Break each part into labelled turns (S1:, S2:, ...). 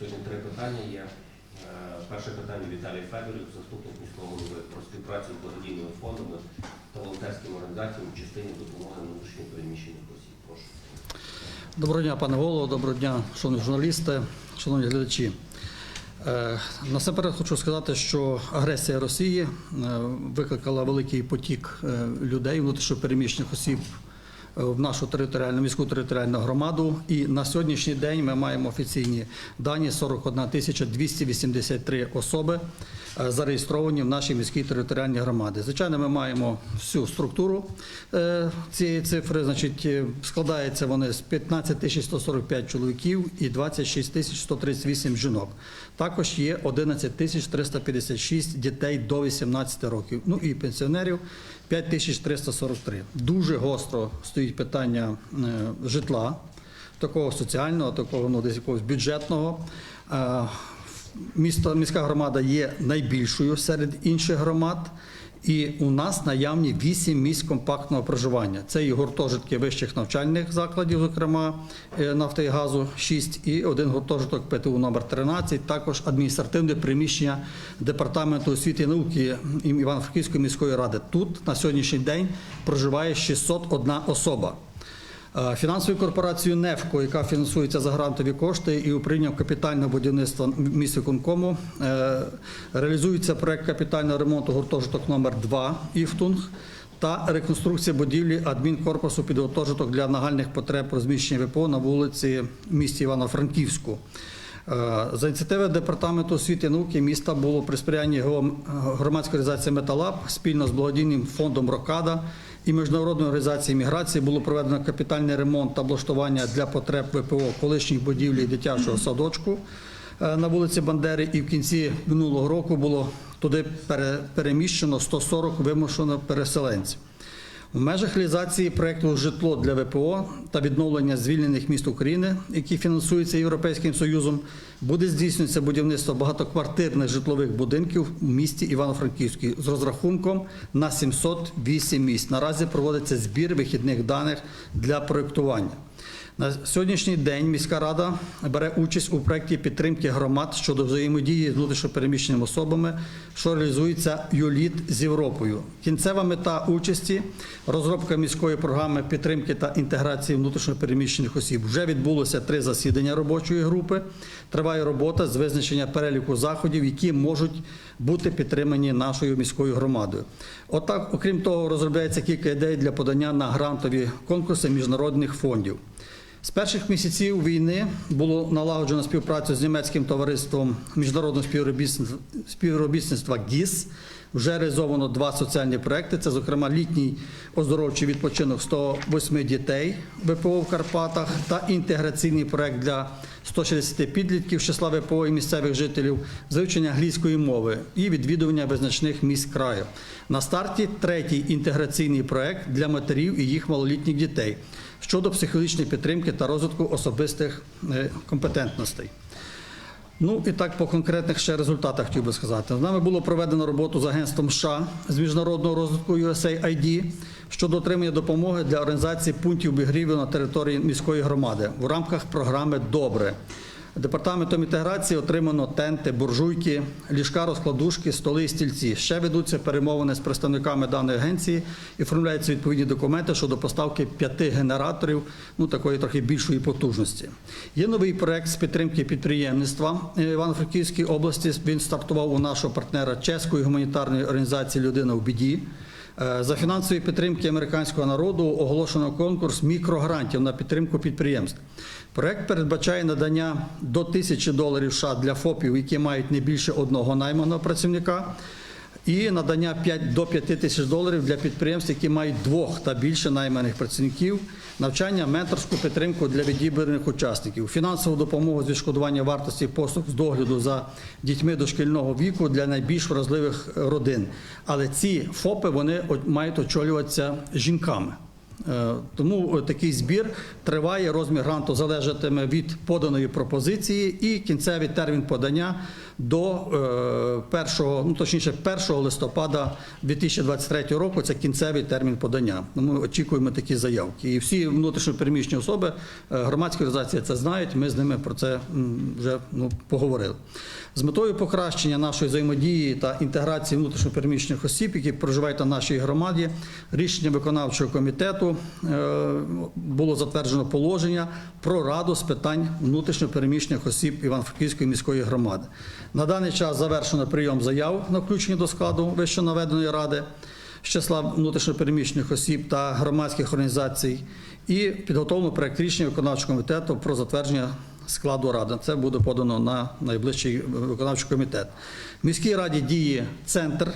S1: Сьогодні три питання є. Е, Перше питання Віталій Федорів, заступник міського голови про співпрацю з благодійними фондами та волонтерськими організаціями в частині допомоги внутрішньо переміщених осіб. Прошу.
S2: Доброго дня, пане голово, доброго дня, шановні журналісти, шановні глядачі. Е, Насамперед хочу сказати, що агресія Росії е, викликала великий потік людей, внутрішньопереміщених осіб в нашу територіальну міську територіальну громаду. І на сьогоднішній день ми маємо офіційні дані 41 тисяча 283 особи е, зареєстровані в нашій міській територіальній громаді. Звичайно, ми маємо всю структуру е, цієї цифри. Значить, е, складаються вони з 15 тисяч 145 чоловіків і 26 тисяч 138 жінок. Також є 11 тисяч 356 дітей до 18 років. Ну і пенсіонерів 5 тисяч 343. Дуже гостро стоїть питання е, житла, такого соціального, такого ну, десь якогось бюджетного. Е, Місто, міська громада є найбільшою серед інших громад. І у нас наявні 8 місць компактного проживання. Це і гуртожитки вищих навчальних закладів, зокрема е, нафти і газу 6, і один гуртожиток ПТУ номер 13, також адміністративне приміщення департаменту освіти і науки Івано-Франківської міської ради. Тут на сьогоднішній день проживає 601 особа. Е, Фінансовою корпорацією «Нефко», яка фінансується за грантові кошти і управлінням капітального будівництва міськвиконкому, е, реалізується проект капітального ремонту гуртожиток номер 2 «Іфтунг» та реконструкція будівлі адмінкорпусу під гуртожиток для нагальних потреб розміщення ВПО на вулиці місті Івано-Франківську. Е, За ініціативи департаменту освіти і науки міста було при сприянні громадської організації Металаб спільно з благодійним фондом Рокада і міжнародної організації міграції було проведено капітальний ремонт та облаштування для потреб ВПО колишніх будівлі дитячого садочку е, на вулиці Бандери. І в кінці минулого року було туди пере- переміщено 140 вимушено переселенців. В межах реалізації проєкту житло для ВПО та відновлення звільнених міст України, які фінансуються Європейським Союзом, буде здійснюватися будівництво багатоквартирних житлових будинків у місті Івано-Франківській з розрахунком на 708 місць. Наразі проводиться збір вихідних даних для проєктування. На сьогоднішній день міська рада бере участь у проєкті підтримки громад щодо взаємодії з внутрішньопереміщеними особами, що реалізується ЮЛІТ з Європою. Кінцева мета участі розробка міської програми підтримки та інтеграції внутрішньопереміщених осіб. Вже відбулося три засідання робочої групи. Триває робота з визначення переліку заходів, які можуть бути підтримані нашою міською громадою. Отак, окрім того, розробляється кілька ідей для подання на грантові конкурси міжнародних фондів. З перших місяців війни було налагоджено співпрацю з німецьким товариством міжнародного співробітництва- ГІС. Вже реалізовано два соціальні проекти. Це, зокрема, літній оздоровчий відпочинок 108 дітей ВПО в Карпатах та інтеграційний проект для 160 підлітків з числа ВПО і місцевих жителів з вивчення англійської мови і відвідування визначних місць краю. На старті третій інтеграційний проект для матерів і їх малолітніх дітей щодо психологічної підтримки та розвитку особистих е, компетентностей. Ну і так по конкретних ще результатах хотів би сказати. З нами було проведено роботу з агентством США з міжнародного розвитку USAID щодо отримання допомоги для організації пунктів обігріву на території міської громади в рамках програми Добре. Департаментом інтеграції отримано тенти, буржуйки, ліжка, розкладушки, столи і стільці. Ще ведуться перемовини з представниками даної агенції і оформляються відповідні документи щодо поставки п'яти генераторів, ну такої трохи більшої потужності. Є новий проект з підтримки підприємництва Івано-Франківській області. Він стартував у нашого партнера чеської гуманітарної організації Людина в біді. Е, За фінансової підтримки американського народу оголошено конкурс мікрогрантів на підтримку підприємств. Проект передбачає надання до тисячі доларів США для ФОПів, які мають не більше одного найманого працівника, і надання 5 до 5 тисяч доларів для підприємств, які мають двох та більше найманих працівників, навчання, менторську підтримку для відібраних учасників, фінансову допомогу з відшкодування вартості послуг з догляду за дітьми дошкільного віку для найбільш вразливих родин. Але ці ФОПи вони мають очолюватися жінками. Е, Тому такий збір триває. Розмір гранту залежатиме від поданої пропозиції і кінцевий термін подання до е, 1, ну точніше 1 листопада 2023 року. Це кінцевий термін подання. Ми очікуємо такі заявки. І всі внутрішньопереміщені особи, е, громадські організації це знають. Ми з ними про це вже ну, поговорили. З метою покращення нашої взаємодії та інтеграції внутрішньопереміщених осіб, які проживають на нашій громаді, рішення виконавчого комітету е, було затверджено положення про раду з питань внутрішньопереміщених осіб Івано-Франківської міської громади. На даний час завершено прийом заяв на включення до складу вищонаведеної ради з числа внутрішньопереміщених осіб та громадських організацій і підготовлено проект рішення виконавчого комітету про затвердження складу ради. Це буде подано на найближчий виконавчий комітет. В міській раді діє центр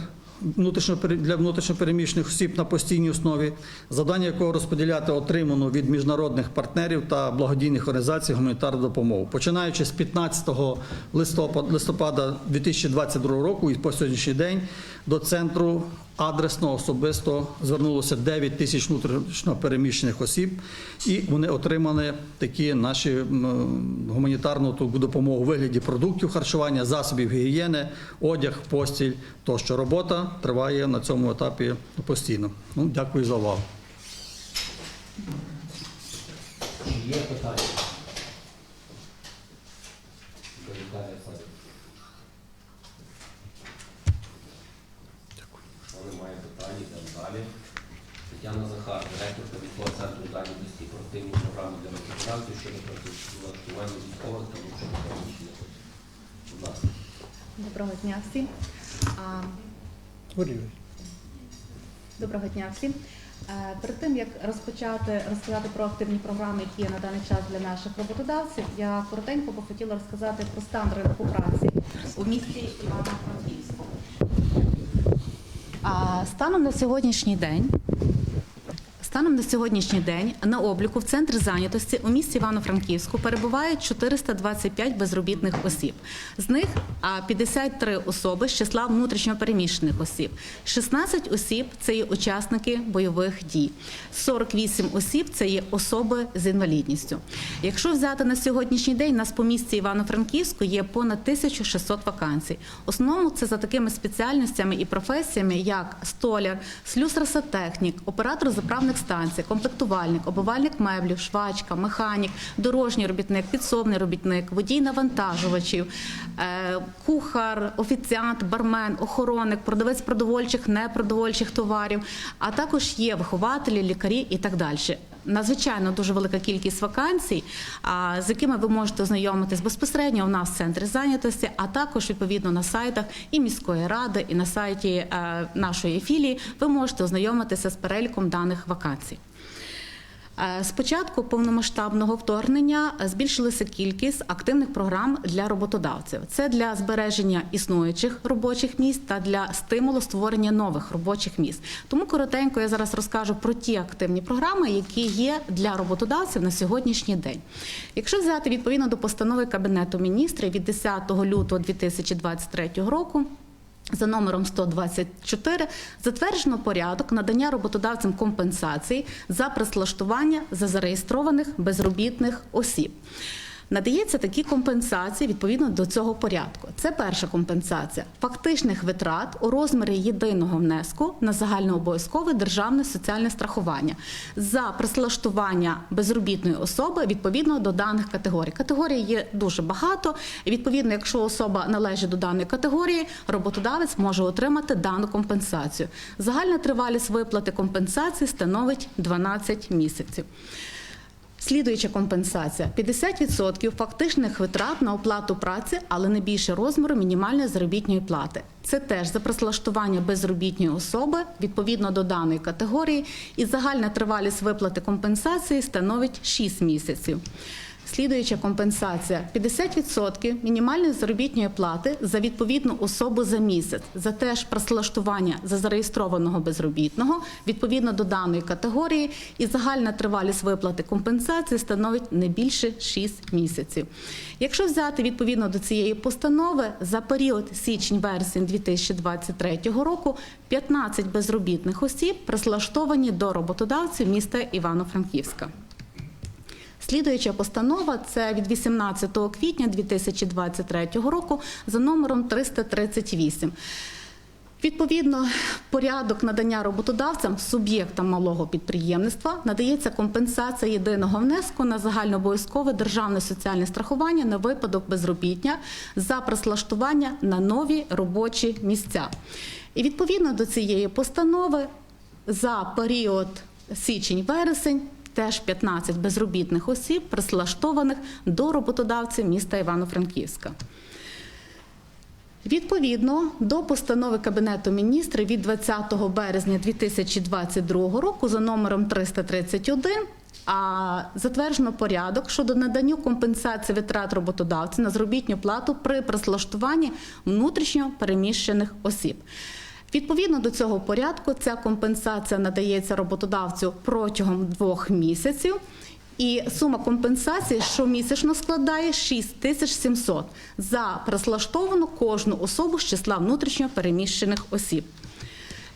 S2: для внутрішньопереміщених осіб на постійній основі, завдання якого розподіляти отриману від міжнародних партнерів та благодійних організацій гуманітарну допомогу. Починаючи з 15 листопада, листопада 2022 року і по сьогоднішній день до центру адресно особисто звернулося 9 тисяч внутрішньо переміщених осіб, і вони отримали такі наші гуманітарну допомогу у вигляді продуктів харчування, засобів гігієни, одяг, постіль тощо. Робота триває на цьому етапі постійно. Ну, дякую за увагу.
S1: Є питання? До Віталія Федоровича. Якщо немає питань, йдемо далі. Тетяна Захар, директорка військового центру зайнятості і проактивні програми для роботодавців щодо працевлаштування військових та внутрішньопереміщених осіб. Будь ласка.
S3: Доброго дня всім. Доброго дня всім. Е, Перед тим як розпочати розказати про активні програми, які є на даний час для наших роботодавців, я коротенько би хотіла розказати про стан ринку праці у місті Івано-Франківську. Станом на сьогоднішній день Станом на сьогоднішній день на обліку в центрі зайнятості у місті Івано-Франківську перебувають 425 безробітних осіб. З них 53 особи з числа внутрішньопереміщених осіб, 16 осіб це є учасники бойових дій, 48 осіб це є особи з інвалідністю. Якщо взяти на сьогоднішній день, у нас по місті Івано-Франківську є понад 1600 вакансій. Основному це за такими спеціальностями і професіями, як столяр, слюсар-сантехнік, оператор заправних станцій, комплектувальник, обувальник меблів, швачка, механік, дорожній робітник, підсобний робітник, водій навантажувачів, е, кухар, офіціант, бармен, охоронник, продавець продовольчих, непродовольчих товарів, а також є вихователі, лікарі і так далі. Надзвичайно дуже велика кількість вакансій, з якими ви можете ознайомитись безпосередньо у нас в центрі зайнятості, а також відповідно на сайтах і міської ради, і на сайті е, нашої філії. Ви можете ознайомитися з переліком даних вакансій. Е, З початку повномасштабного вторгнення е, збільшилася кількість активних програм для роботодавців. Це для збереження існуючих робочих місць та для стимулу створення нових робочих місць. Тому коротенько я зараз розкажу про ті активні програми, які є для роботодавців на сьогоднішній день. Якщо взяти відповідно до постанови Кабінету міністрів від 10 лютого 2023 року. За номером 124 затверджено порядок надання роботодавцям компенсації за прислаштування за зареєстрованих безробітних осіб. Надається такі компенсації відповідно до цього порядку. Це перша компенсація фактичних витрат у розмірі єдиного внеску на загальнообов'язкове державне соціальне страхування за прислаштування безробітної особи відповідно до даних категорій. Категорій є дуже багато. І відповідно, якщо особа належить до даної категорії, роботодавець може отримати дану компенсацію. Загальна тривалість виплати компенсації становить 12 місяців. Слідуюча компенсація 50% фактичних витрат на оплату праці, але не більше розміру мінімальної заробітної плати. Це теж за прислаштування безробітної особи відповідно до даної категорії, і загальна тривалість виплати компенсації становить 6 місяців. Слідуюча компенсація 50% мінімальної заробітної плати за відповідну особу за місяць за теж працевлаштування за зареєстрованого безробітного відповідно до даної категорії, і загальна тривалість виплати компенсації становить не більше 6 місяців. Якщо взяти відповідно до цієї постанови за період січень-вересень 2023 року 15 безробітних осіб прислаштовані до роботодавців міста Івано-Франківська. Слідуюча постанова це від 18 квітня 2023 року за номером 338. Відповідно, порядок надання роботодавцям суб'єктам малого підприємництва надається компенсація єдиного внеску на загальнообов'язкове державне соціальне страхування на випадок безробіття за прислаштування на нові робочі місця. І відповідно до цієї постанови за період січень-вересень теж 15 безробітних осіб прислаштованих до роботодавців міста Івано-Франківська. Відповідно до постанови Кабінету міністрів від 20 березня 2022 року за номером 331 а затверджено порядок щодо надання компенсації витрат роботодавця на заробітну плату при прислаштуванні внутрішньо переміщених осіб. Відповідно до цього порядку, ця компенсація надається роботодавцю протягом двох місяців. І сума компенсації щомісячно складає 6700 за прислаштовану кожну особу з числа внутрішньо переміщених осіб.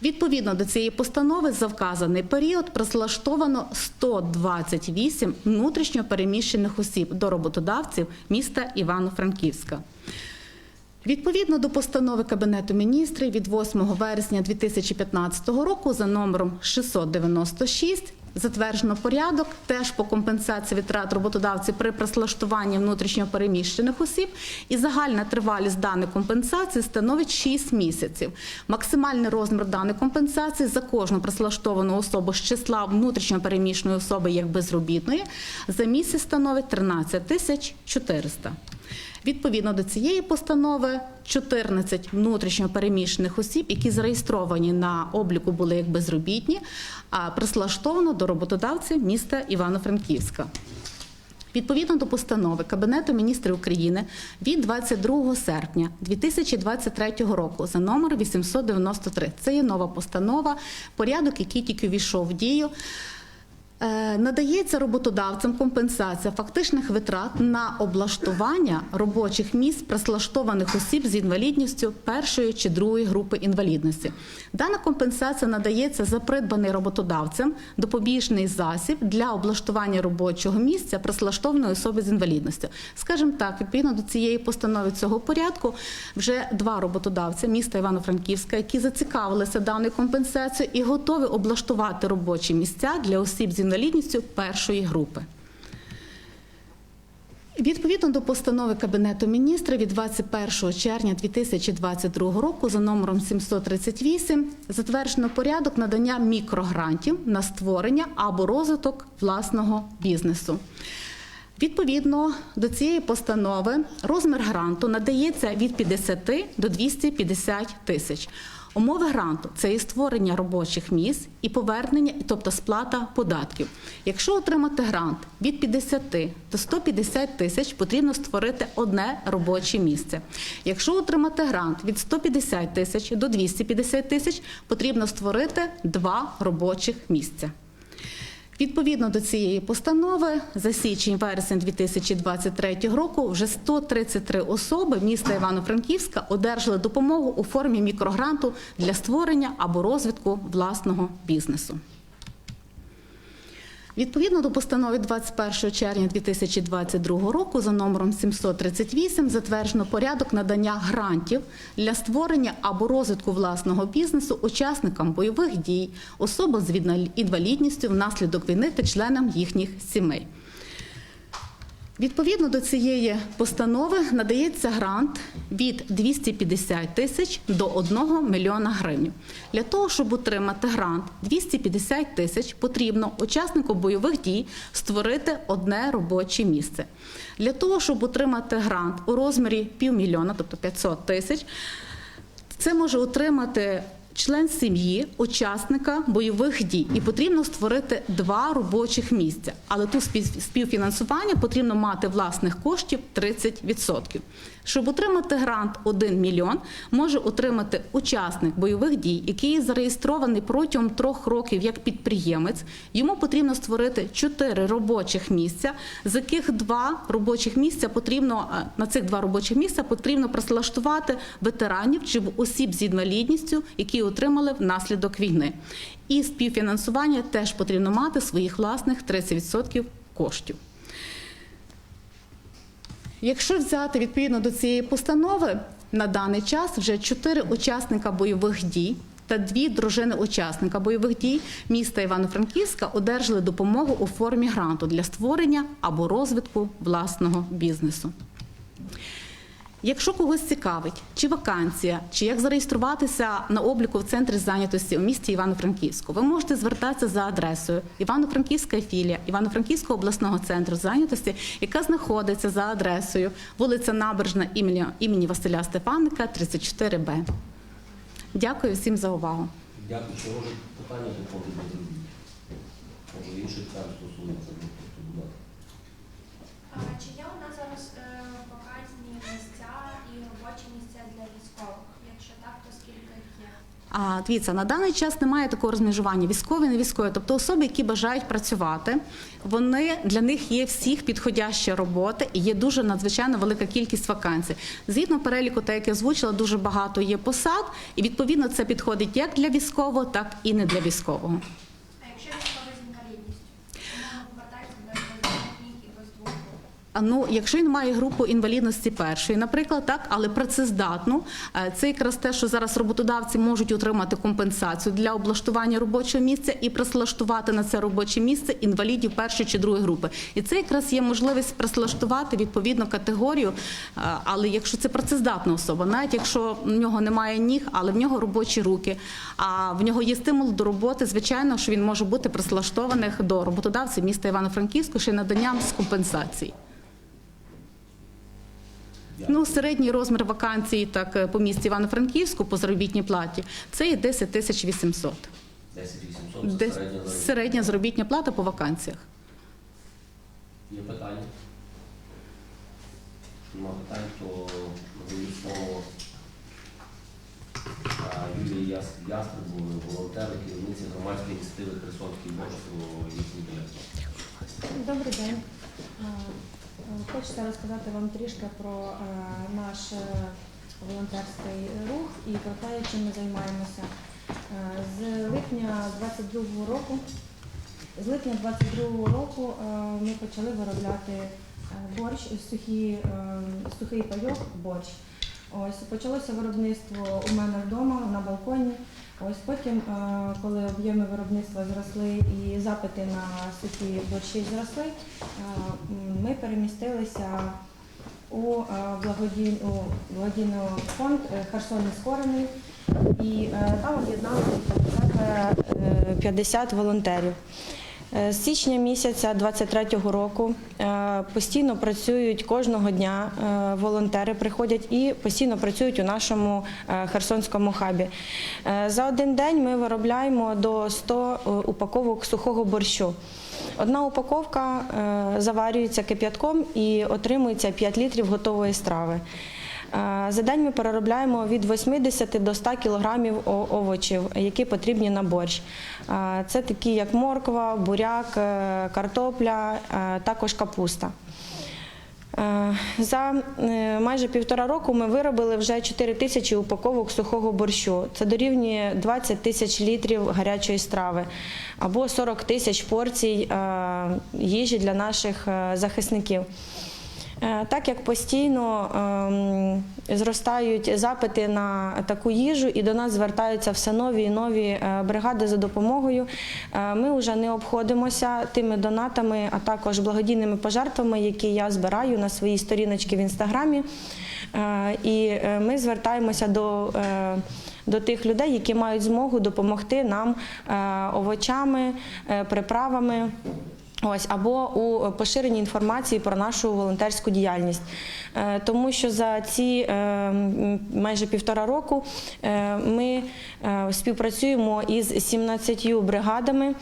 S3: Відповідно до цієї постанови за вказаний період прислаштовано 128 внутрішньо переміщених осіб до роботодавців міста Івано-Франківська. Відповідно до постанови Кабінету міністрів від 8 вересня 2015 року за номером 696 затверджено порядок теж по компенсації витрат роботодавців при прислаштуванні внутрішньо переміщених осіб, і загальна тривалість даної компенсації становить 6 місяців. Максимальний розмір даної компенсації за кожну прислаштовану особу з числа внутрішньо переміщеної особи як безробітної за місяць становить 13 тисяч 400. Відповідно до цієї постанови, 14 внутрішньо переміщених осіб, які зареєстровані на обліку були як безробітні, а прислаштовано до роботодавців міста Івано-Франківська. Відповідно до постанови Кабінету міністрів України від 22 серпня 2023 року за номер 893. Це є нова постанова, порядок, який тільки ввійшов в дію. Е, Надається роботодавцям компенсація фактичних витрат на облаштування робочих місць прислаштованих осіб з інвалідністю першої чи другої групи інвалідності. Дана компенсація надається за придбаний роботодавцем допобіжний засіб для облаштування робочого місця прислаштованої особи з інвалідністю. Скажімо так, відповідно до цієї постанови цього порядку, вже два роботодавця міста Івано-Франківська, які зацікавилися даною компенсацією і готові облаштувати робочі місця для осіб з інвалідністю першої групи. Відповідно до постанови Кабінету міністрів від 21 червня 2022 року за номером 738 затверджено порядок надання мікрогрантів на створення або розвиток власного бізнесу. Відповідно до цієї постанови розмір гранту надається від 50 до 250 тисяч. Умови гранту це і створення робочих місць і повернення, тобто сплата податків. Якщо отримати грант від 50 до 150 тисяч, потрібно створити одне робоче місце. Якщо отримати грант від 150 тисяч до 250 тисяч, потрібно створити два робочих місця. Відповідно до цієї постанови за січень-вересень 2023 року вже 133 особи міста Івано-Франківська одержали допомогу у формі мікрогранту для створення або розвитку власного бізнесу. Відповідно до постанови 21 червня 2022 року за номером 738 затверджено порядок надання грантів для створення або розвитку власного бізнесу учасникам бойових дій, особам з інвалідністю внаслідок війни та членам їхніх сімей. Відповідно до цієї постанови надається грант від 250 тисяч до 1 мільйона гривень. Для того, щоб отримати грант 250 тисяч, потрібно учаснику бойових дій створити одне робоче місце. Для того, щоб отримати грант у розмірі півмільйона, тобто 500 тисяч, це може отримати член сім'ї учасника бойових дій, і потрібно створити два робочих місця. Але тут спів- співфінансування потрібно мати власних коштів 30%. Щоб отримати грант 1 мільйон, може отримати учасник бойових дій, який зареєстрований протягом трьох років як підприємець. Йому потрібно створити 4 робочих місця, з яких два робочих місця потрібно е, на цих два робочих місця потрібно працевлаштувати ветеранів чи осіб з інвалідністю, які отримали внаслідок війни. І співфінансування теж потрібно мати своїх власних 30% коштів. Якщо взяти відповідно до цієї постанови, на даний час вже чотири учасника бойових дій та дві дружини учасника бойових дій міста Івано-Франківська одержали допомогу у формі гранту для створення або розвитку власного бізнесу. Якщо когось цікавить, чи вакансія, чи як зареєструватися на обліку в центрі зайнятості у місті Івано-Франківську, ви можете звертатися за адресою Івано-Франківська філія Івано-Франківського обласного центру зайнятості, яка знаходиться за адресою вулиця Набережна імені, імені Василя Стефаника, 34Б. Дякую всім за увагу.
S1: Дякую. Чи може питання до? Може інших там стосується, ну, тобто, будь ласка.
S4: А Чи є у нас зараз е, вакантні місця і робочі місця для військових? Якщо так, то скільки їх є?
S3: А дивіться, на даний час немає такого розмежування військові, не військові. Тобто особи, які бажають працювати, вони для них є всіх підходяща робота і є дуже надзвичайно велика кількість вакансій. Згідно переліку, те, як я озвучила, дуже багато є посад, і відповідно це підходить як для військового, так і не для військового.
S4: А якщо військовий з інвалідністю? Чому повертається без без ніг і без двох рук?
S3: А, Ну, якщо він має групу інвалідності першої, наприклад, так, але працездатну, е, це якраз те, що зараз роботодавці можуть отримати компенсацію для облаштування робочого місця і прислаштувати на це робоче місце інвалідів першої чи другої групи. І це якраз є можливість прислаштувати відповідну категорію. е, Але якщо це працездатна особа, навіть якщо в нього немає ніг, але в нього робочі руки, а в нього є стимул до роботи, звичайно, що він може бути прислаштований до роботодавців міста Івано-Франківську ще наданням з компенсації. Ну, середній розмір вакансій так е, по місті Івано-Франківську по заробітній платі це є 10 тисяч 800.
S1: 10 800 це середня заробітна.
S3: середня заробітня плата по вакансіях.
S1: Є питання? Нема питань, то надаю слово Юлії Яс- Ястребової, волонтери, керівниці громадської ініціативи Херсонський борство їхній директор.
S5: Добрий день. Е, Хочеться розказати вам трішки про е, наш е, волонтерський рух і про те, чим ми займаємося. Е, З липня 22 року, з липня 22 року ми почали виробляти борщ, сухі, е, сухий пайок, борщ. Ось почалося виробництво у мене вдома на балконі. Ось потім, е, коли об'єми виробництва зросли і запити на сухі борщі зросли, е, ми перемістилися у е, благодійний фонд Херсон Нескорений і там об'єднали до себе е, 50 волонтерів. Е, З січня місяця 23-го року е, постійно працюють кожного дня е, волонтери приходять і постійно працюють у нашому херсонському хабі. За один день ми виробляємо до 100 е, упаковок сухого борщу. Одна упаковка заварюється кип'ятком і отримується 5 літрів готової страви. Е, За день ми переробляємо від 80 до 100 кілограмів овочів, які потрібні на борщ. Е, Це такі як морква, буряк, е, картопля, також капуста. За майже півтора року ми виробили вже 4 тисячі упаковок сухого борщу. Це дорівнює 20 тисяч літрів гарячої страви або 40 тисяч порцій їжі для наших захисників. Е, Так як постійно ем, зростають запити на таку їжу, і до нас звертаються все нові і нові е, бригади за допомогою, е, ми вже не обходимося тими донатами, а також благодійними пожертвами, які я збираю на своїй сторіночці в інстаграмі. І ми звертаємося до, до тих людей, які мають змогу допомогти нам овочами, приправами. Ось або у поширенні інформації про нашу волонтерську діяльність, Е, тому що за ці е, майже півтора року е, ми співпрацюємо із 17 бригадами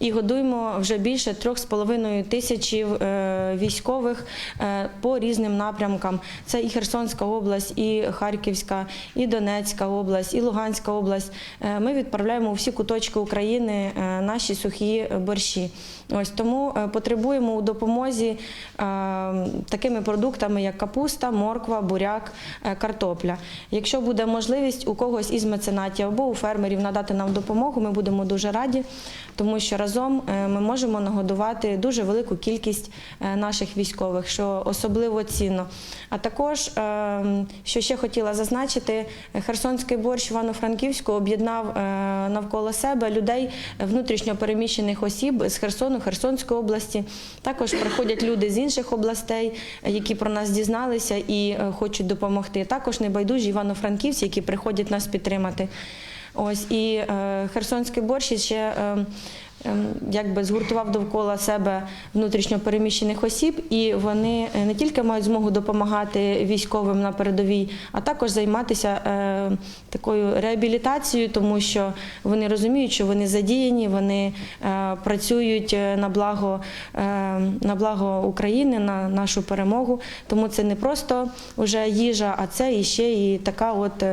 S5: і годуємо вже більше 3,5 тисячі е, військових е, по різним напрямкам. Це і Херсонська область, і Харківська, і Донецька область, і Луганська область. Е, Ми відправляємо у всі куточки України наші сухі борщі. Ось тому потребуємо у допомозі такими продуктами, як капуста, морква, буряк, картопля. Якщо буде можливість у когось із меценатів або у фермерів надати нам допомогу, ми будемо дуже раді, тому що разом е, ми можемо нагодувати дуже велику кількість е, наших військових, що особливо цінно. А також, е, що ще хотіла зазначити, Херсонський борщ Івано-Франківську об'єднав навколо себе людей внутрішньо переміщених осіб з Херсону, Херсонської області. Також приходять люди з інших областей, які про нас дізналися і хочуть допомогти. Також небайдужі івано-франківці, які приходять нас підтримати. Ось і е, Херсонський борщ ще е, якби згуртував довкола себе внутрішньо переміщених осіб, і вони е, не тільки мають змогу допомагати військовим на передовій, а також займатися е, такою реабілітацією, тому що вони розуміють, що вони задіяні, вони е, працюють на благо, на благо України, на нашу перемогу. Тому це не просто вже їжа, а це і ще і така от.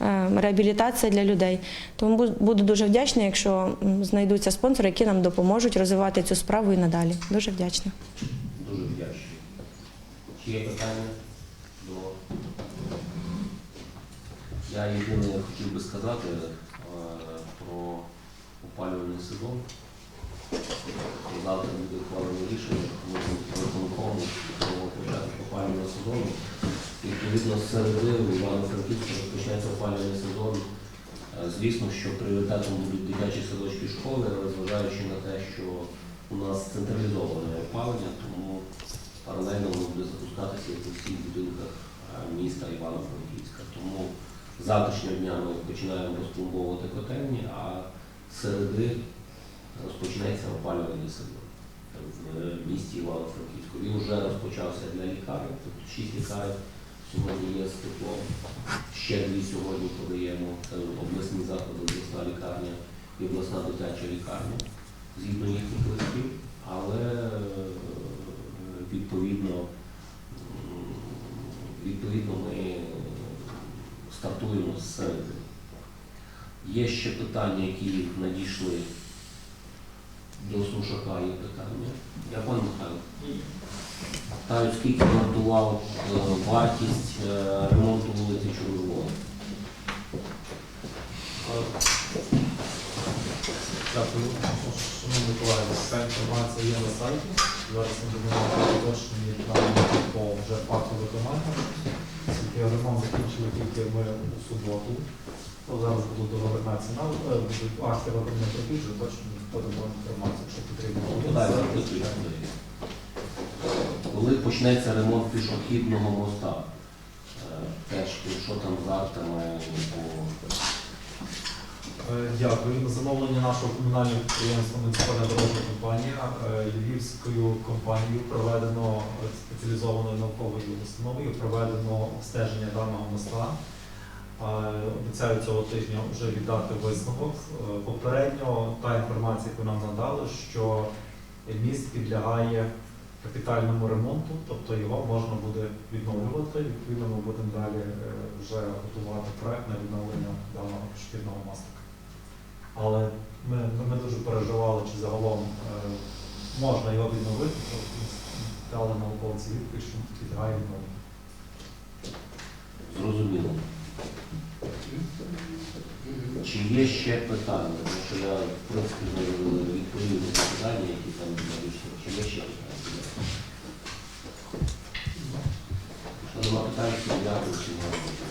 S5: Е, е, Реабілітація для людей. Тому буду дуже вдячна, якщо знайдуться спонсори, які нам допоможуть розвивати цю справу і надалі. Дуже вдячна.
S1: Дуже вдячний. Чи є питання до. Я єдине хотів би сказати е, про опалювальний сезон. Завтра буде ухвалено рішення виконкому про початок опалювального сезону. Відповідно, з середи в Івано-Франківську розпочнеться опалювальний сезон. Е, Звісно, що пріоритетом будуть дитячі садочки школи, але зважаючи на те, що у нас централізоване опалення, тому паралельно воно буде запускатися як у всіх будинках е, міста Івано-Франківська. Тому з завтрашнього дня ми починаємо розпломбовувати котельні, а середи розпочнеться опалювальний сезон в місті Івано-Франківську. Він вже розпочався для лікарень, тобто шість лікарень сьогодні є з. Ще дві сьогодні подаємо обласні заклади, обласна лікарня і обласна дитяча лікарня згідно їхніх листів, але е, відповідно, відповідно ми е, стартуємо з середини. Є ще питання, які надійшли до Сушака, є питання. Я пан Михайло. Питаю, скільки вартував е, вартість е, ремонту вулиці Чорновола?
S6: Дякую. Шановні колеги, ця інформація є на сайті. Зараз ми будемо уточнені по вже факту виконання. Оскільки ремонт закінчили тільки ми у суботу. То зараз будуть договірна ціна, е, будуть акти виконання робіт, вже точно подамо інформацію, якщо потрібно.
S1: Коли почнеться ремонт пішохідного моста? Е, Теж, що там з актами по
S6: Е, Дякую. Замовлення нашого комунального підприємства муніципальна дорожня компанія е, Львівською компанією проведено спеціалізованою науковою установою, проведено обстеження даного моста. Обіцяю цього тижня вже віддати висновок. Попередньо та інформація, яку нам надали, що міст підлягає капітальному ремонту, тобто його можна буде відновлювати. Відповідно, ми будемо далі е, вже готувати проект на відновлення даного пішохідного мостика. Але ми, ми дуже переживали, чи загалом е, можна його відновити, тобто дали науковці відповідь, що підлягає відновленню.
S1: Зрозуміло. Чи є ще питання? Тому що я, в принципі, відповів на питання, які там надійшли. Шановна питання, дякую.